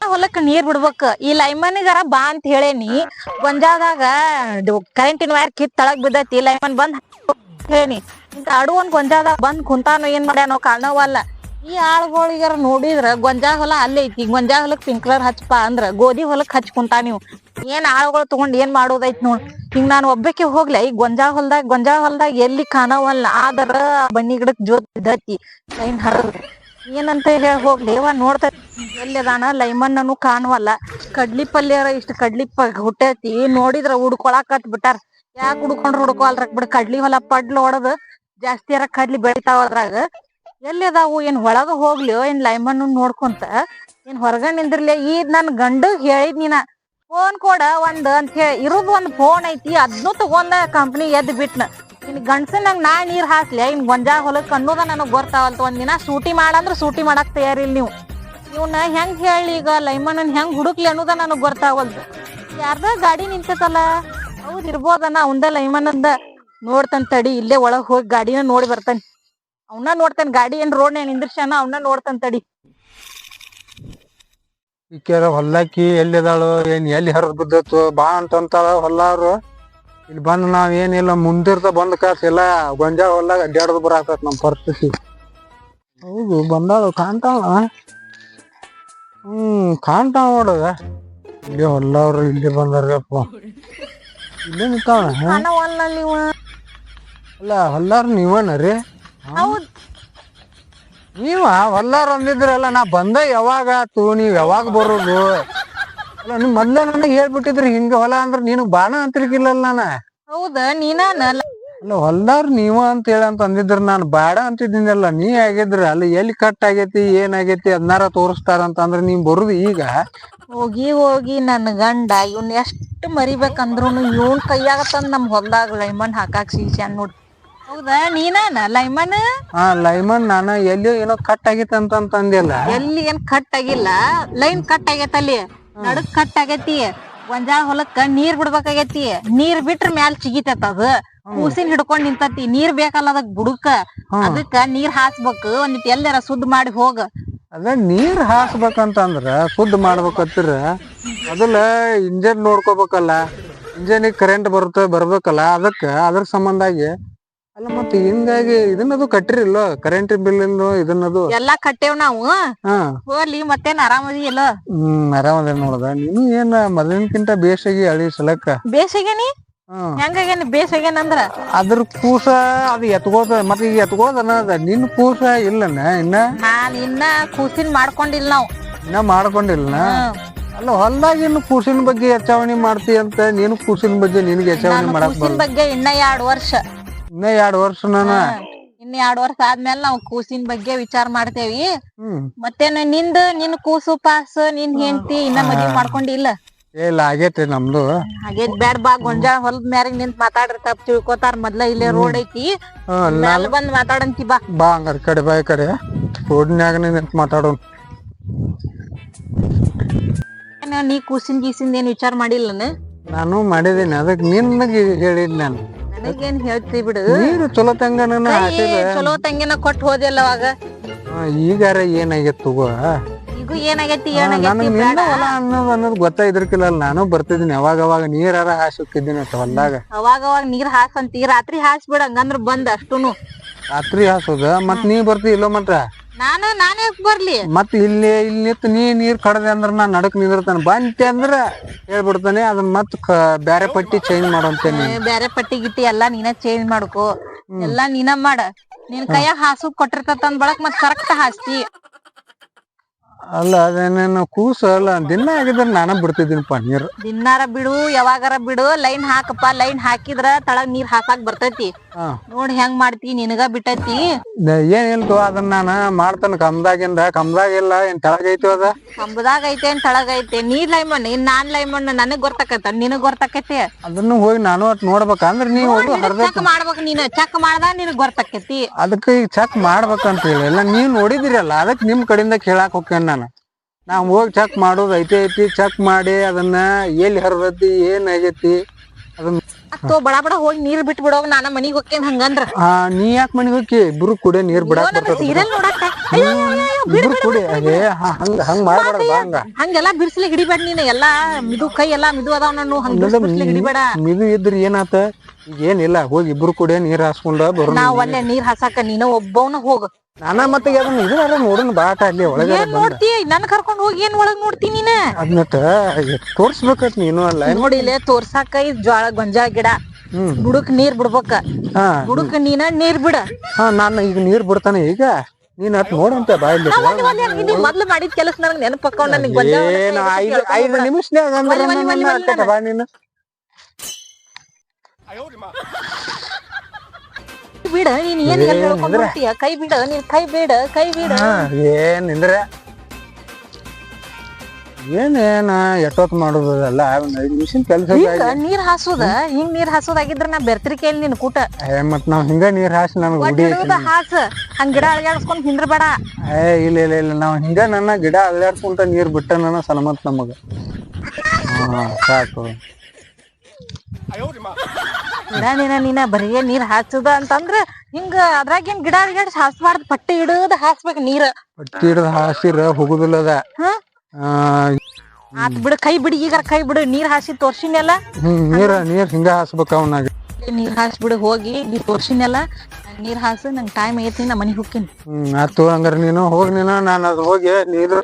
ಹೊಲಕ್ಕ ನೀರ್ ಬಿಡ್ಬೇಕ. ಈ ಲೈಮನ್ಗಾರ ಬಾ ಅಂತ ಹೇಳೇನಿ. ಗೊಂಜಾದಾಗ ಕರೆಂಟಿನ ವೈರ್ ಕಿತ್ ತಳಗ್ ಬಿದ್ದೈತಿ. ಲೈಮನ್ ಬಂದ್ ಹೇಳಿ ಅಡು ಒಂದ್ ಗೊಂಜಾದಾಗ ಬಂದ್ ಕುಂತಾನು ಏನ್ ಮಾಡ್ಯಾನೋ ಕಾಣವಲ್ಲ ಈ ಆಳ್ಗಳಿಗಾರ ನೋಡಿದ್ರ ಗೊಂಜಾ ಹೊಲ ಅಲ್ಲೇ ಐತಿ. ಗೊಂಜಾ ಹೊಲಕ್ ಪಿಂಕ್ಲರ್ ಹಚ್ಚಪ ಅಂದ್ರ ಗೋಧಿ ಹೊಲಕ್ ಹಚ್ ಕುಂತಾ ನೀವು ಏನ್ ಆಳುಗಳು ತಗೊಂಡ್ ಏನ್ ಮಾಡೋದೈತ್ ನೋಡ್. ಹಿಂಗ್ ನಾನು ಒಬ್ಬಕ್ಕೆ ಹೋಗ್ಲಿ, ಈ ಗೊಂಜಾ ಹೊಲ್ದಾಗ ಗೊಂಜಾ ಹೊಲ್ದಾಗ ಎಲ್ಲಿ ಕಾಣವಲ್ಲ ಆದರ ಬನ್ನಿ ಗಿಡಕ್ ಜೋತ್ ಬಿದ್ದೈತಿ. ಲೈನ್ ಏನಂತ ಹೇಳಿ ಹೋಗ್ಲಿ ನೋಡ್ತೈತಿ ನೋಡ್ತಾ ಎಲ್ಲಿದಾನ ಲೈಮಣ್ಣನು ಕಾಣುವಲ್ಲ. ಕಡ್ಲಿ ಪಲ್ಯರ ಇಷ್ಟ ಕಡ್ಲಿ ಪ ಹುಟ್ಟೈತಿ. ನೋಡಿದ್ರ ಹುಡ್ಕೊಳಕತ್ ಬಿಟ್ಟಾರ. ಯಾಕೆ ಹುಡ್ಕೊಂಡ್ರ ಹುಡ್ಕೊಲ್ರಕ್ ಬಿಡ್? ಕಡ್ಲಿ ಹೊಲ ಪಡ್ಲ ಜಾಸ್ತಿ ಅರ ಕಡ್ಲಿ ಬೆಳಿತಾವ ಅದ್ರಾಗ. ಎಲ್ಲಿ ಅದಾವು ಏನ್ ಒಳಗ ಹೋಗ್ಲಿ ಏನ್ ಲೈಮನ್ ನೋಡ್ಕೊಂತ? ಏನ್ ಹೊರಗ ನಿಂದಿರ್ಲಿ? ಈ ನನ್ ಗಂಡ ಹೇಳಿದ್ ನೀನ. ಫೋನ್ ಕೊಡ ಒಂದ್ ಅಂತ ಹೇಳಿ. ಇರೋದ್ ಒಂದ್ ಫೋನ್ ಐತಿ. ಅದ್ನು ತಗೊಂಡ ಕಂಪ್ನಿ ಎದ್ ಬಿಟ್ನ. ಇನ್ ಗಂಡ್ಸನಂಗ್ ನಾ ನೀರ್ ಹಾಕ್ಲಿ. ಇನ್ ಗೊಂಜಾ ಹೊಲಕ್ ಅನ್ನೋದ ನನಗ್ ಗೊತ್ತಾವಲ್ತ. ದಿನ ಸೂಟಿ ಮಾಡಂದ್ರ ಸೂಟಿ ಮಾಡಕ್ ತಯಾರಿಲ್ಲ ನೀವು. ಇವ್ನ ಹೆಂಗ್ ಹೇಳಿ ಈಗ ಲೈಮಣ್ಣನ್ ಹೆಂಗ್ ಹುಡುಕ್ಲಿ ಅನ್ನೋದ ನನಗ್ ಬರ್ತಾವಲ್ದು ಯಾರ್ದ ಗಾಡಿ ನಿಂತೈತಲ್ಲ ಹೌದ್ ಇರ್ಬೋದನ ಅವಂದ ಲೈಮಣ್ಣಂದ. ನೋಡ್ತಾನ ತಡಿ, ಇಲ್ಲೇ ಒಳಗ್ ಹೋಗಿ ಗಾಡಿನ ನೋಡಿ ಬರ್ತಾನೆ. ಅವನ್ನ ನೋಡ್ತಾನೆ ಗಾಡಿ ಏನ್ ರೋಡ್ ನಿಂದ್ರಶಾನ ಅವನ್ನ ನೋಡ್ತಾನ ತಡಿ. ಈಕೆರ ಹೊಲ್ಲಾಕಿ ಎಲ್ಲಿದಾಳು, ಏನ್ ಎಲ್ಲಿ ಹರಿದ್ ಬಿದ್ದತ್ತು ಬಾ ಅಂತಂತಾಳ ಹೊಲ್ಲಾರು ಇಲ್ಲಿ ಬಂದ್ ನಾವ್ ಏನಿಲ್ಲ ಮುಂದಿರ್ತ ಬಂದ್ ಇಲ್ಲ ಗೊಂಜಾಳ ಹೊಲ್ದಾಗ ಅಡ್ಡಾಡದ್ ಬರಾಕತ್ ನಮ್ ಪರಿಸ್ಥಿತಿ. ಹೌದು, ಬಂದಾಳು, ಕಾಣ್ತಾಳ. ಹ್ಮ್ ಕಾಣ್ತಾವ ನೋಡದ ಇಲ್ಲಿ ಹೊಲ್ಲವ್ರು ಇಲ್ಲಿ ಬಂದಾರಪ್ಪ ಇಲ್ಲೇ ನೀವು ಅಲ್ಲ ಹೊಲ್ಲಾರ ನೀವನ ರೀ? ಹೌದ್. ನೀವ ಹೊಲ್ಲಾರ ಅಂದಿದ್ರಲ್ಲ ನಾ ಬಂದ ಯಾವಾಗ ಆತು ನೀವ್ ಯಾವಾಗ ಬರೋದು? ಅಲ್ಲ ನಿಮ್ ಮೊದ್ಲ ನನಗೆ ಹೇಳ್ಬಿಟ್ಟಿದ್ರಿ ಹಿಂಗ ಹೊಲ ಅಂದ್ರ ನೀನು ಬಾಣ ಅಂತಿರ್ಕಿಲ್ಲಲ್ಲ ನಾನ. ಹೌದ ನೀನಾನ? ಅಲ್ಲ ಹೊಲ್ದಾರ್ ನೀವ ಅಂತ ಹೇಳಿ ಅಂತ ಅಂದಿದ್ರ ನಾನು ಬೇಡ ಅಂತಿದ್ದೀನಲ್ಲ ನೀ ಆಗಿದ್ರ ಅಲ್ಲಿ ಎಲ್ಲಿ ಕಟ್ ಆಗೈತಿ ಏನ್ ಆಗೈತಿ ಅದನ್ನಾರ ತೋರಿಸ್ತಾರ ಅಂತ ನೀನ್ ಬರುದು ಈಗ? ಹೋಗಿ ಹೋಗಿ ನನ್ನ ಗಂಡ ಇವ್ನ ಎಷ್ಟ್ ಮರಿಬೇಕಂದ್ರು ಇವನ್ ಕೈಯಾಗ ತಂದ್ ನಮ್ ಹೊಲ್ದಾಗ ಲೈಮನ್ ಹಾಕಾಕ್ ಸೀಸ್ಯಾನ್ ನೋಡ್ ಹೌದಾ ನೀನಾನ ಲೈಮನ್? ಹಾ ಲೈಮನ್ ನಾನ ಎಲ್ಲಿ ಏನೋ ಕಟ್ ಆಗೈತಿ ಅಂತ ಅಂತ ಅಂದಿಲ್ಲ ಎಲ್ಲಿ ಏನ್ ಕಟ್ ಆಗಿಲ್ಲ ಲೈನ್ ಕಟ್ ಆಗೈತಲ್ಲಿ ನಡಕ್ ಕಟ್ ಆಗೈತಿ ಗೊಂಜಾಳ ಹೊಲಕ್ಕ ನೀರ್ ಬಿಡ್ಬೇಕಾಗೈತಿ ನೀರ್ ಬಿಟ್ರ ಮ್ಯಾಲ್ ಚಿಗಿತೈತ ಅದು. ಕೂಸಿನ ಹಿಡ್ಕೊಂಡ್ ನಿಂತತಿ. ನೀರ್ ಬೇಕಲ್ಲ ಅದಕ್ ಬುಡಕ. ಅದಕ್ಕ ನೀರ್ ಹಾಸ್ಬೇಕು. ಒಂದಿಟ್ ಎಲ್ಲಾರ ಸುದ್ದ ಮಾಡಿ ಹೋಗ. ಅದ ನೀರ್ ಹಾಸ್ಬೇಕಂತಂದ್ರ ಶುದ್ಧ ಮಾಡ್ಬೇಕತ್ತಿರ. ಅದಲ್ಲ ಇಂಜನ್ ನೋಡ್ಕೋಬೇಕಲ್ಲ. ಇಂಜನಿಗೆ ಕರೆಂಟ್ ಬರುತ್ತೆ ಬರ್ಬೇಕಲ್ಲ ಅದಕ್ಕ ಅದ್ರ ಸಂಬಂಧಾಗಿ ಅಲ್ಲ ಮತ್ತೆ ಹಿಂಗಾಗಿ ಇದನ್ನದು ಕಟ್ಟಿರಿಲ್ಲ? Current bill ಇದನ್ನದು? ಎಲ್ಲಾ ಕಟ್ಟೇವ್ ನಾವು. ಹಾ. ಹೋಗ್ಲಿ ಮತ್ತೇನ್ ಆರಾಮದಿ ಇಲ್ಲ ಹ್ಮ್ ಆರಾಮದ ನೋಡದ. ನೀನು ಏನ್ ಮೊದಲಿನಕ್ಕಿಂತ ಬೇಸಾಗಿ ಅಳಿ ಸಲಕ್ಕ? ಬೇಸಾಗೇನಿ ಹ್ಮ್ ಹೆಂಗಾಗೇನಿ ಬೇಸಾಗೇನ್ ಅಂದ್ರ? ಅದ್ರ ಕೂಸ ಅದು ಎತ್ಕೋದ ಮತ್ತೆ ಈಗ ಎತ್ಕೋದ ಅನ್ನದ ನಿನ್ ಕೂಸ ಇಲ್ಲನ ಇನ್ನ? ನಾನ್ ಇನ್ನ ಕೂಸಿನ ಮಾಡ್ಕೊಂಡಿಲ್ಲ ನಾವು. ಇನ್ನ ಮಾಡ್ಕೊಂಡಿಲ್ಲ ಅಲ್ಲ ಹೊಲ್ದಾಗ ಇನ್ನು ಕೂಸಿನ ಬಗ್ಗೆ ಹೆಚ್ಚಾವಣಿ ಮಾಡ್ತಿ ಅಂತ ನೀನು ಕೂಸಿನ ಬಗ್ಗೆ ನಿನಗೆ ಹೆಚ್ಚಾವಣಿ ಮಾಡಕ್ ಕೂಸಿನ ಬರಲ್ಲ. ಬಗ್ಗೆ ಇನ್ನ ಎರಡ್ ವರ್ಷ. ಇನ್ನ ಎರಡ್ ವರ್ಷ ನಾನ? ಇನ್ನ ಎರಡ್ ವರ್ಷ ಆದ್ಮೇಲೆ ನಾವು ಕೂಸಿನ ಬಗ್ಗೆ ವಿಚಾರ ಮಾಡ್ತೇವಿ. ಹ್ಮ್. ಮತ್ತೇನ ನಿಂದ ನಿನ್ ಕೂಸು ಪಾಸ್ ನಿನ್ ಹೆಂಡತಿ ಇನ್ನ ಮದ್ವಿ ಮಾಡ್ಕೊಂಡಿಲ್ಲ. ಇಲ್ಲ ಆಗೇತಿ ನಮ್ದು. ಹಾಗೆ ಬ್ಯಾಡ್ ಬಾ ಗೊಂಜಾಳ ಹೊಲದ ಮ್ಯಾರಿಗ್ ನಿಂತ್ ಮಾತಾಡ್ರಿ ತಪ್ಪ ತಿಳ್ಕೊತಾರ. ಮೊದ್ಲ ಇಲ್ಲೇ ರೋಡ್ ಐತಿ. ಹ್ಮ್, ಮ್ಯಾಲ ಬಂದ್ ಮಾತಾಡಂತಿ ಬಾ. ಬಾ ಹಂಗಾರ ಕಡೆ ಬಾ ಈ ಕಡೆ. ರೋಡ್ನ್ಯಾಗ ನಿಂತ ಮಾತಾಡೋಣ ಏನ ನೀ ಕೂಸಿನ ಗೀಸಿಂದ ಏನ್ ವಿಚಾರ ಮಾಡಿಲ್ಲನ ನಾನು? ಮಾಡಿದೀನಿ. ಅದಕ್ಕೆ ನಿನ್ಗೆ ಹೇಳಿದ್ ನಾನು. ನನಗೇನ್ ಹೇಳ್ತಿ ಬಿಡು. ನೀರು ಚಲೋ ತಂಗ ನನ್ನ ಕೈ ಚಲೋ ತಂಗಿನ ಕೊಟ್ಟು ಹೋದಿಲ್ಲ ಅವಾಗ ಈಗಾರ ಏನಾಗೈತ್ ತಗೋ. ಏನಾಗೈತಿ ನನಗ್ ಏನಾಗೈತಿ ನಿನ್ನ ಬೇಡ. ಹೊಲ ಅನ್ನೋದು ಅನ್ನೋದು ಗೊತ್ತಾಯ್ದಿರ್ಕಿಲ್ಲ. ನಾನು ಬರ್ತಿದ್ದೀನಿ. ಯಾವಾಗ ಅವಾಗ ನೀರಾರ ಹಾಸಿಕ್ಕಿದ್ದೀನಿ ಅಷ್ಟ ಹೊಲ್ದಾಗ. ಅವಾಗ ಅವಾಗ ನೀರ್ ಹಾಸಂತಿ ರಾತ್ರಿ ಹಾಸ್ ಬಿಡ ಹಂಗಂದ್ರ ಬಂದ್ ಅಷ್ಟುನು. ರಾತ್ರಿ ಹಾಸೋದ. ಮತ್ ನೀ ಬರ್ತಿ ಇಲ್ಲೋ ಮಂತ್ರ ನಾನು ನಾನೇ ಬರ್ಲಿ? ಮತ್ ಇಲ್ಲಿ ಇಲ್ಲಿ ನಿಂತ್ ನೀ ನೀರ್ ಕಡದೆ ಅಂದ್ರ ನಾ ನಡಕ್ ನಿಂದಿರ್ತಾನೆ. ಬಂತೆ ಅಂದ್ರ ಹೇಳ್ಬಿಡ್ತಾನೆ. ಅದನ್ನ ಮತ್ ಕ- ಬ್ಯಾರೆ ಪಟ್ಟಿ ಚೇಂಜ್ ಮಾಡೋಂತೇನಿ ಏ, ಬ್ಯಾರೆ ಪಟ್ಟಿ ಗಿಟ್ಟಿ ಎಲ್ಲಾ ನೀನ ಚೇಂಜ್ ಮಾಡ್ಕೋ. ಎಲ್ಲಾ ನೀನ ಮಾಡ. ನಿನ್ ಕೈಯಾಗ ಹಾಸು ಕೊಟ್ಟಿರ್ತಂದ್ ಬಳಕ್ ಮತ್ ಕರೆಕ್ಟ್ ಹಾಸ್ತಿ. ಅಲ್ಲ ಅದೇನೇನು ಕೂಸ ಅಲ್ಲ ದಿನ ಆಗಿದ್ರೆ ನಾನ ಬಿಡ್ತಿದ್ದೀನಿ ನೀರು. ದಿನಾರ ಬಿಡು ಯಾವಾಗಾರ ಬಿಡು ಲೈನ್ ಹಾಕಪ್ಪ ಲೈನ್ ಹಾಕಿದ್ರ ತಳಗ್ ನೀರ್ ಹಾಕಾಕ್ ಬರ್ತೈತಿ. ನೋಡ್ ಹೆಂಗ್ ಮಾಡ್ತಿ ನಿನಗ ಬಿಟ್ಟೈತಿ. ಏನ್ ಇಲ್ತು ಅದನ್ನ ನಾನ ಮಾಡ್ತಾನ ಕಮ್ದಾಗಿಂದ ಕಮ್ದಾಗಿಲ್ಲ ಏನ್ ತೆಳಗೈತಿ ಅದ. ಕಂಬದಾಗ ಐತೆ ಏನ್ ತಳಗ ಐತೆ. ನೀ ಲೈಮನ್ ಇನ್ ನಾನ್ ಲೈಮನ್ ನನಗ್ ಗೊತ್ತಾಕತ್ತ ನಿನಗ್ ಗೊತ್ತಾಕೈತಿ ಅದನ್ನು ಹೋಗಿ ನಾನು ಅಟ್ ನೋಡ್ಬೇಕ ಅಂದ್ರ ನೀವು ಹೋಗಿ ಚೆಕ್ ಮಾಡ್ಬೇಕು ನೀನ್. ಚೆಕ್ ಮಾಡ್ದ ನಿನಗ್ ಗೊತ್ತಾಕೈತಿ ಅದಕ್ಕೆ ಈಗ ಚೆಕ್ ಮಾಡ್ಬೇಕಂತ ಹೇಳಿ. ಎಲ್ಲ ನೀವ್ ನೋಡಿದಿರಲ್ಲ ಅದಕ್ಕೆ ನಿಮ್ ಕಡೆಯಿಂದ ಕೇಳಾಕ್ ಹೋಗ್ತೇನೆ ನಾನು. ನಾವು ಹೋಗಿ ಚೆಕ್ ಮಾಡೋದು ಐತಿ ಐತಿ ಚೆಕ್ ಮಾಡಿ ಅದನ್ನ ಎಲ್ಲಿ ಹರಿದೈತಿ ಏನ್ ಆಗೈತಿ ಅದನ್ನ ಅತ್ತೋ ಬಡ ಬಡ ಹೋಗಿ ನೀರ್ ಬಿಟ್ ಬಿಡೋಗ್ ನಾನ ಮನಿಗ್ ಹೋಗ್ತೇನ್ ಹಂಗಂದ್ರ? ಆ ನೀ ಯಾಕೆ ಮನೆಗೆ ಹೋಗಿ ಇಬ್ರು ಕುಡಿ ನೀರ್ ಬಿಡಾಕ ಬರ್ತದ ಸೀರಿಯಲ್ ನೋಡಾಕ ಅಯ್ಯೋ, ಅಯ್ಯೋ, ಅಯ್ಯೋ, ಬಿಡ್, ಇಬ್ರು ಕುಡಿ ಅದೇ ಹಂಗ ಹಂಗ ಬಾ ಹಂಗ. ಹಂಗೆಲ್ಲಾ ಬಿರ್ಸ್ಲಿ ಹಿಡಿಬೇಡ ನೀನು. ಎಲ್ಲಾ ಮಿದು ಕೈ ಎಲ್ಲಾ ಮಿದು ಅದಾವ ನಾನು. ಹಂಗ ಬಿರ್ಸ್ಲಿ ಹಿಡಿಬೇಡ. ಮಿದು ಇದ್ರ ಏನಾತ? ಈಗ ಏನಿಲ್ಲ ಹೋಗಿ ಇಬ್ರು ಕೂಡ ನೀರ್ ಹಾಸ್ಕೊಂಡ ಬರೋ ನಾವ್ ಅಲ್ಲೇ ನೀರ್ ಹಾಸಾಕ ನೀನ ಒಬ್ಬವ್ನ ಹೋಗ. ನಾನ ಮತ್ತೆ ಅದನ್ನ ಅದ ನೋಡೋಣ ಬಾಟ ಅಲ್ಲಿ ಒಳಗೆ ಏನ್ ನೋಡ್ತಿ? ನನ್ ಕರ್ಕೊಂಡ್ ಹೋಗಿ ಏನ್ ಒಳಗ್ ನೋಡ್ತಿ ನೀನ? ಅದನ್ನಟ ತೋರ್ಸ್ಬೇಕತ್ ನೀನು ಅಲ್ಲ. ನೋಡಿ ಇಲ್ಲೇ ತೋರ್ಸಾಕ ಇದ್ ಜ್ವಾಳ ಗೊಂಜಾಳ ಗಿಡ. ಹ್ಮ್. ಬುಡಕ್ ನೀರ್ ಬಿಡ್ಬೇಕ. ಹಾ. ಬುಡಕ್ ನೀನ ನೀರ್ ಬಿಡ. ಹಾ ನಾನು ಈಗ ನೀರ್ ಬಿಡ್ತಾನೆ ಈಗ. ನೀನ್ ಅತ್ ನೋಡಂತ ಬಾಯಲ್ಲಿ ಇದು ಮೊದ್ಲು ಮಾಡಿದ ಕೆಲಸ ನನಗ್ ನೆನಪಕ್ಕೊಂಡ ನನಗ್ ಗೊಂಜಾಳ ಏನು ಐದು ಐದು ನಿಮಿಷನ್ಯಾಗ ಅಂದ್ರೆ ಬಾ ನೀನು. ಬಿಡ ನೀನ್ ಏನ್ ಎಲ್ಲ ಹೇಳ್ಕೊಂಡ್ ಹೋಗ್ತೀಯ ಕೈ ಬಿಡ ನೀನ್ ಕೈ ಬಿಡ ಕೈ ಬಿಡ. ಹಾ ಏನ್ ನಿಂದ್ರೆ? ಏನೇನ ಎಷ್ಟೊತ್ತು ಮಾಡೋದಲ್ಲ ಒಂದ್ ಐದು ಕೆಲಸ ನೀರ್ ಹಾಸುದ? ಹಿಂಗ್ ನೀರ್ ಹಾಸೋದಾಗಿದ್ರ ನಾ ಬೆರ್ತ್ರಿಕೆಯಲ್ಲಿ ನಿನ್ ಕೂಟ. ಮತ್ ನಾವ್ ಹಿಂಗ ನೀರ್ ಹಾಸಿ ನನಗ್ ಗುಡಿ ಹುಡಿ ಹಾಸ. ಹಂಗ್ ಗಿಡ ಅಳಗ್ಯಾಡ್ಸ್ಕೊಂತ ಹಿಂದ್ರ ಬೇಡ ಏ ಇಲ್ಲ ಇಲ್ಲ ಇಲ್ಲ. ನಾವ್ ಹಿಂಗ ನನ್ನ ಗಿಡ ಅಳ್ಳಾಡ್ಸ್ಕೊಂತ ನೀರ್ ಬಿಟ್ಟ ನನ್ನ ಸಲಮತ್ ನಮಗ. ಹಾ ಸಾಕು. ಗಿಡ ನೀನ ನೀನ ಬರೀ ನೀರ್ ಹಾಸುದ ಅಂತಂದ್ರ ಹಿಂಗ ಅದ್ರಾಗೇನ್ ಗಿಡ ಗಿಡ ಹಾಸ್ಬಾರ್ದು ಪಟ್ಟಿ ಹಿಡದ ಹಾಸ್ಬೇಕ ನೀರ್. ಪಟ್ಟಿ ಹಿಡದ ಹಾಸಿರ ಹೋಗುದಿಲ್ಲದ ಹಾ? ಆತ್ ಬಿಡು ಕೈ ಬಿಡಿ ಈಗ ಕೈ ಬಿಡು ನೀರ್ ಹಾಸಿ ತೋರ್ಸಿನಲ್ಲ ನೀರ ನೀರ್ ಹಿಂಗ ಹಾಸ್ಬೇಕ ಅವನಾಗ ನೀರ್ ಹಾಸ್ಬಿಡು ಹೋಗಿ ನೀ ತೋರ್ಸಿನಲ್ಲ ನೀರ್ ಹಾಸು ನಂಗ್ ಟೈಮ್ ಐತಿ ನಾ ಮನಿಗ್ ಹೋಗ್ತೀನಿ. ಹ್ಮ್ ಆತು ಹಂಗಾರ ನೀನು ಹೋಗ್ ನೀನು ನಾನು ಅದು ಹೋಗಿ ನೀರು